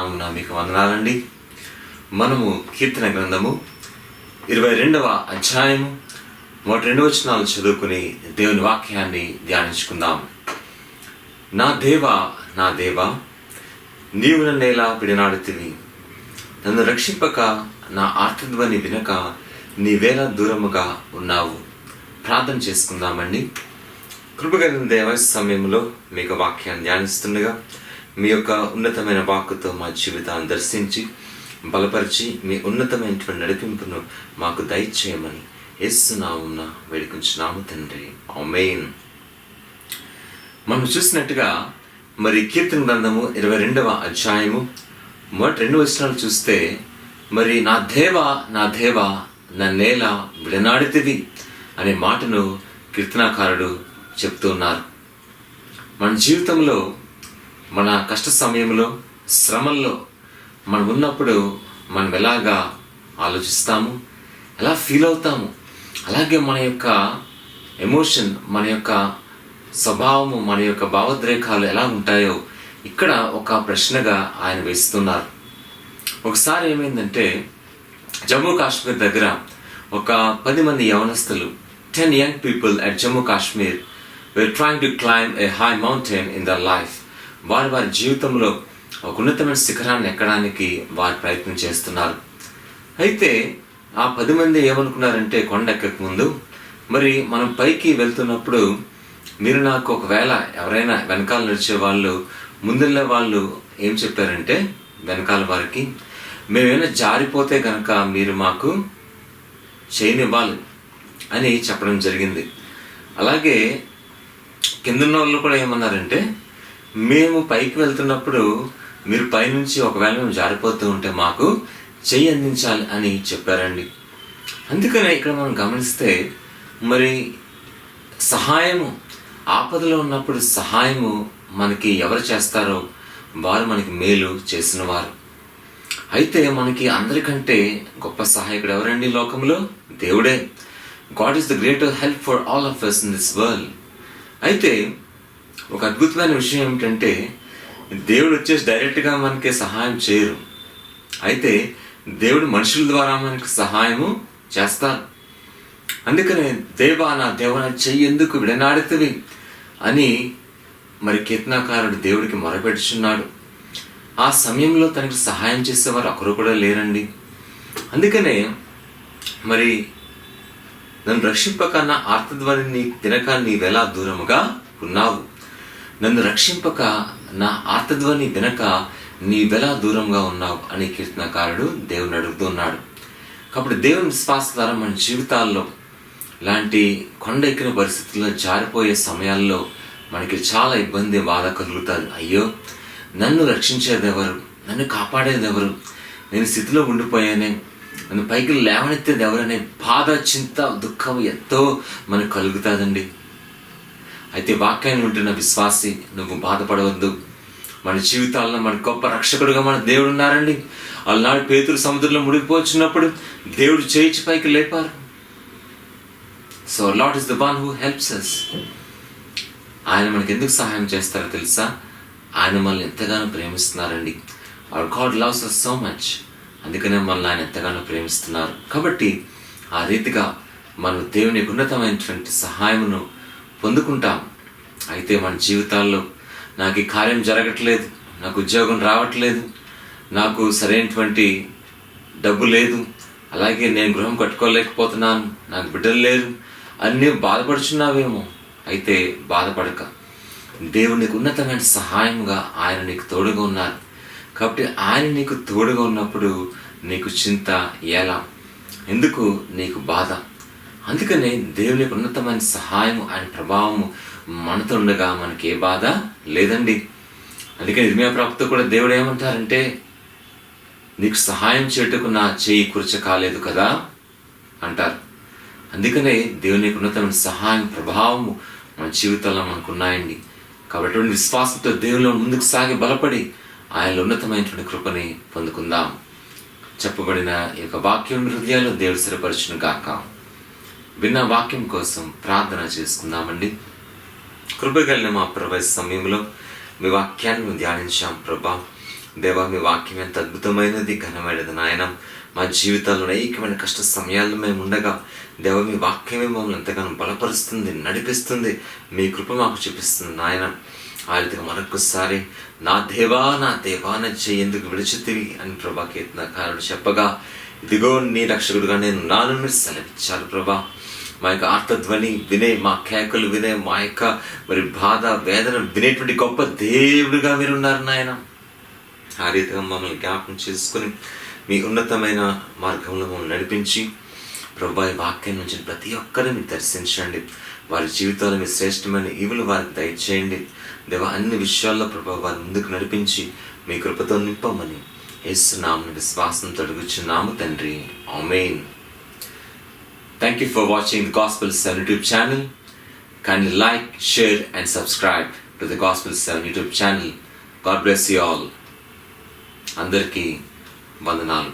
నామున మీకు వందనాలండి. మనము కీర్తన గ్రంథము ఇరవై రెండవ అధ్యాయము మొదటి రెండు వచనాలు చదువుకుని దేవుని వాక్యాన్ని ధ్యానించుకుందాం. నా దేవ నా దేవ నీవు నన్నేలా పిడినాడుతివి నన్ను రక్షింపక నా ఆర్తధ్వని వినక నీవేలా దూరముగా ఉన్నావు. ప్రార్థన చేసుకుందామండి. కృపగలిగిన దేవ సమయంలో మీకు వాక్యాన్ని ధ్యానిస్తుండగా మీ యొక్క ఉన్నతమైన వాక్కుతో మా జీవితాన్ని దర్శించి బలపరిచి మీ ఉన్నతమైనటువంటి నడిపింపును మాకు దయచేయమని ఏస్తున్నామున వేడుకుంటున్నాము తండ్రి. ఆమేన్. మనం చూసినట్టుగా మరి కీర్తన గ్రంథము ఇరవై రెండవ అధ్యాయము మొదటి రెండు వచనాలు చూస్తే మరి నా దేవ నా దేవ నా నేల విడనాడితివి అనే మాటను కీర్తనాకారుడు చెప్తున్నారు మన జీవితంలో మన కష్ట సమయంలో శ్రమల్లో మనం ఉన్నప్పుడు మనం ఎలాగా ఆలోచిస్తాము? ఎలా ఫీల్ అవుతాము? అలాగే మన యొక్క ఎమోషన్ మన యొక్క స్వభావము మన యొక్క భావోద్రేకాలు ఎలా ఉంటాయో ఇక్కడ ఒక ప్రశ్నగా ఆయన వేస్తున్నారు. ఒకసారి ఏమైందంటే జమ్మూ కాశ్మీర్ దగ్గర ఒక పది మంది యవనస్తులు ten young people at Jammu Kashmir were trying to climb a high mountain in the life వారి వారి జీవితంలో ఒక ఉన్నతమైన శిఖరాన్ని ఎక్కడానికి వారు ప్రయత్నం చేస్తున్నారు. అయితే ఆ పది మంది ఏమనుకున్నారంటే కొండ ఎక్కక ముందు మరి మనం పైకి వెళ్తున్నప్పుడు మీరు నాకు ఒకవేళ ఎవరైనా వెనకాల నడిచే వాళ్ళు ముందున్న వాళ్ళు ఏం చెప్పారంటే వెనకాల వారికి మేమేమైనా జారిపోతే కనుక మీరు మాకు చేయనివ్వాలి అని చెప్పడం జరిగింది. అలాగే కిందన్న వాళ్ళు కూడా ఏమన్నారంటే మేము పైకి వెళ్తున్నప్పుడు మీరు పైనుంచి ఒకవేళ మేము జారిపోతూ ఉంటే మాకు చెయ్యి అందించాలి అని చెప్పారండి. అందుకనే ఇక్కడ మనం గమనిస్తే మరి సహాయము ఆపదలో ఉన్నప్పుడు సహాయము మనకి ఎవరు చేస్తారో వారు మనకి మేలు చేసిన వారు అయితే మనకి అందరికంటే గొప్ప సహాయకుడు ఎవరండి లోకంలో? దేవుడే. God is the greater help for all of us in this world అయితే ఒక అద్భుతమైన విషయం ఏమిటంటే దేవుడు వచ్చేసి డైరెక్ట్గా మనకి సహాయం చేయరు. అయితే దేవుడు మనుషుల ద్వారా మనకి సహాయము చేస్తారు. అందుకనే దేవా నా దేవ నా చెయ్యి ఎందుకు విడనాడుతుంది అని మరి కీర్తనాకారుడు దేవుడికి మొరపెడుచున్నాడు. ఆ సమయంలో తనకి సహాయం చేసేవారు ఒకరు కూడా లేరండి. అందుకనే మరి నన్ను రక్షింపకన్నా నా నీ తినక నీవెలా దూరముగా ఉన్నావు? నన్ను రక్షింపక నా ఆర్తధ్వని వినక నీవెలా దూరంగా ఉన్నావు అని కీర్తనకారుడు దేవుని అడుగుతున్నాడు. కాబట్టి దేవుని విశ్వాస ద్వారా మన జీవితాల్లో లాంటి కొండ ఎక్కిన పరిస్థితుల్లో జారిపోయే సమయాల్లో మనకి చాలా ఇబ్బంది బాధ కలుగుతుంది. అయ్యో నన్ను రక్షించేదెవరు నన్ను కాపాడేదెవరు నేను స్థితిలో ఉండిపోయానే నన్ను పైకి లేవనెత్తేది ఎవరనే బాధ చింత దుఃఖం ఎంతో మనకు కలుగుతుందండి. అయితే వాక్యాన్ని ఉంటున్న విశ్వాసి నువ్వు బాధపడవద్దు. మన జీవితాల్లో మన గొప్ప రక్షకుడుగా మన దేవుడు ఉన్నారండి. అలనాడు పేతులు సముద్రంలో మునిగిపోచున్నప్పుడు దేవుడు చేయించి పైకి లేపారు. So Lord is the one who helps us ఆయన మనకి ఎందుకు సహాయం చేస్తారో తెలుసా? ఆయన మనల్ని ఎంతగానో ప్రేమిస్తున్నారండి. Our God loves us so much అందుకనే మనల్ని ఆయన ఎంతగానో ప్రేమిస్తున్నారు. కాబట్టి ఆ రీతిగా మనం దేవుని ఉన్నతమైనటువంటి సహాయమును పొందుకుంటాం. అయితే మన జీవితాల్లో నాకు ఈ కార్యం జరగట్లేదు నాకు ఉద్యోగం రావట్లేదు నాకు సరైనటువంటి డబ్బు లేదు అలాగే నేను గృహం కట్టుకోలేకపోతున్నాను నాకు బిడ్డలు లేరు అన్నీ బాధపడుచున్నావేమో అయితే బాధపడక. దేవునికి ఉన్నతమైన సహాయంగా ఆయన నీకు తోడుగా ఉన్నారు. కాబట్టి ఆయన నీకు తోడుగా ఉన్నప్పుడు నీకు చింత ఎలా ఎందుకు నీకు బాధ? అందుకనే దేవునికి ఉన్నతమైన సహాయం ఆయన ప్రభావము మనతో ఉండగా మనకి ఏ బాధ లేదండి. అందుకని నిర్మయ ప్రాప్తి కూడా దేవుడు ఏమంటారంటే నీకు సహాయం చేయుటకు నా చేయి కురచ కాలేదు కదా? అంటారు. అందుకనే దేవునికి ఉన్నతమైన సహాయం ప్రభావము మన జీవితంలో మనకున్నాయండి. కాబట్టి విశ్వాసంతో దేవునిలో ముందుకు సాగి బలపడి ఆయనలో ఉన్నతమైనటువంటి కృపని పొందుకుందాం. చెప్పబడిన ఈ యొక్క వాక్యం హృదయాల్లో దేవుడు స్థిరపరచును గాక. విన్న వాక్యం కోసం ప్రార్థన చేసుకుందామండి. కృపగలిగిన మా ప్రభు సమయంలో మీ వాక్యాన్ని ధ్యానించాం ప్రభా. దేవా మీ వాక్యం ఎంత అద్భుతమైనది ఘనమైనది నాయన. మా జీవితాల్లో అనేకమైన కష్ట సమయాల్లో మేము ఉండగా దేవ మీ వాక్యమే మమ్మల్ని ఎంతగానో బలపరుస్తుంది నడిపిస్తుంది. మీ కృప మాకు చూపిస్తుంది నాయన. ఆ రీతిగా మరొకసారి నా దేవా నా దేవా నా ఎందుకు విడిచితివి అని ప్రభా కీర్తనకారుడు చెప్పగా ఇదిగో నీ రక్షకుడుగా నేను నాను మీరు సెలవిచ్చారు ప్రభా. మా యొక్క ఆర్తధ్వని వినే మా కేకలు వినే మా యొక్క మరి బాధ వేదన వినేటువంటి గొప్ప దేవుడిగా మీరు ఉన్నారు నాయన. ఆ రీతిగా మమ్మల్ని జ్ఞాపకం చేసుకుని మీ ఉన్నతమైన మార్గంలో మమ్మల్ని నడిపించి ప్రభా ఈ వాక్యం నుంచి ప్రతి ఒక్కరిని దర్శించండి. వారి జీవితాలు మీ శ్రేష్టమైన ఈవులు వారికి దయచేయండి. దేవ అన్ని విషయాల్లో ప్రభా వారి ముందుకు నడిపించి మీ కృపతో నింపమని యేసునామని విశ్వాసంతో అడుగుచున్నాము తండ్రి amen Thank you for watching the Gospel 7 YouTube channel. Kindly like, share, and subscribe to the Gospel 7 YouTube channel. God bless you all. అందరికీ వందనాలు